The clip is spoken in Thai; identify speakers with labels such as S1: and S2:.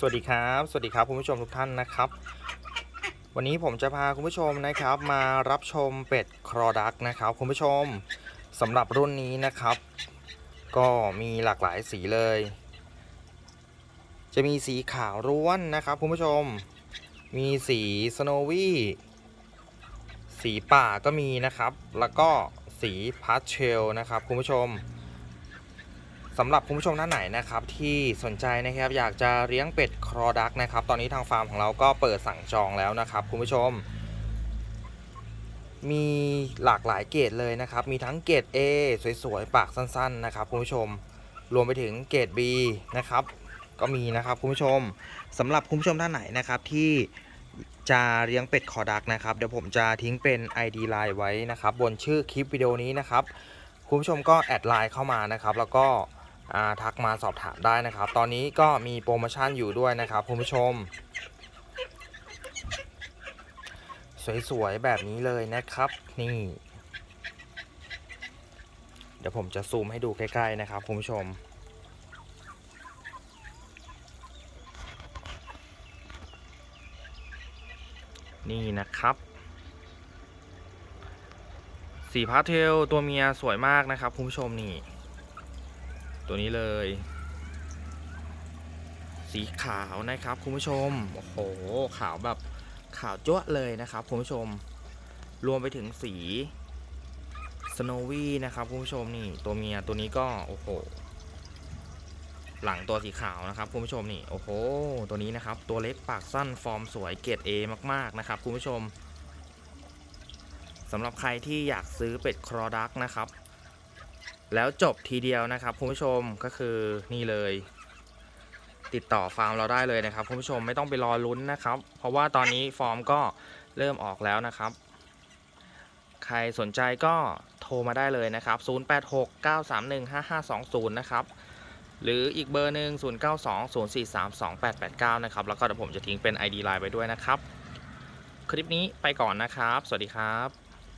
S1: สวัสดีครับ สวัสดีครับคุณผู้ชมทุกท่านนะครับ วันนี้ผมจะพาคุณผู้ชมนะครับ มารับชมเป็ดครอดักนะครับ คุณผู้ชมสำหรับรุ่นนี้นะครับ ก็มีหลากหลายสีเลย จะมีสีขาวล้วนนะครับคุณผู้ชม มีสีสโนวี่สีป่าก็มีนะครับ แล้วก็สีพาสเทลนะครับคุณผู้ชม สำหรับคุณผู้ชมท่านไหนนะครับที่สนใจนะครับอยากจะเลี้ยงเป็ดครอดักนะครับ ตอนนี้ทางฟาร์มของเราก็เปิดสั่งจองแล้วนะครับ คุณผู้ชม มีหลากหลายเกรดเลยนะครับ มีทั้งเกรด A สวยๆ ปากสั้นๆนะครับคุณผู้ชม รวมไปถึงเกรด B นะครับ ก็มีนะครับคุณผู้ชมสำหรับคุณผู้ชมท่านไหนนะครับที่จะเลี้ยงเป็ดคอดักนะครับเดี๋ยวผมจะทิ้งเป็น ID Line ไว้นะครับ บนชื่อคลิปวิดีโอนี้นะครับคุณผู้ชมก็แอดไลน์เข้ามานะครับ แล้วก็ ทักมาสอบถามได้นะครับ ตอนนี้ก็มีโปรโมชั่นอยู่ด้วยนะครับคุณผู้ชม สวยๆ แบบนี้เลยนะครับ นี่ เดี๋ยวผมจะซูมให้ดูใกล้ๆนะครับคุณผู้ชมนี่นะครับ สีพาสเทลตัวเมียสวยมากนะครับคุณผู้ชมนี่ ตัวนี้เลย สีขาวนะครับคุณผู้ชม โอ้โห ขาวแบบขาวจ้วเลยนะครับคุณผู้ชม รวมไปถึงสีสโนวี่นะครับคุณผู้ชมนี่ตัวเมียตัวนี้ก็โอ้โห หลังตัวสีขาวนะครับคุณผู้ชมนี่โอ้โห ตัวนี้นะครับ ตัวเล็กปากสั้นฟอร์มสวยเกรด A มากๆนะครับคุณผู้ชมสำหรับใครที่อยากซื้อเป็ดครอดักนะครับ แล้วจบทีเดียวนะครับคุณผู้ชมก็คือนี่เลย ติดต่อฟาร์มเราได้เลยนะครับคุณผู้ชมไม่ต้องไปรอลุ้นนะครับ เพราะว่าตอนนี้ฟอร์มก็เริ่มออกแล้วนะครับ ใครสนใจก็โทรมาได้เลยนะครับ 0869315520 นะครับ หรืออีกเบอร์หนึ่ง0920432889 นะครับ แล้วก็เดี๋ยวผมจะทิ้งเป็น ID Line ไปด้วยนะครับ คลิปนี้ไปก่อนนะครับ สวัสดีครับ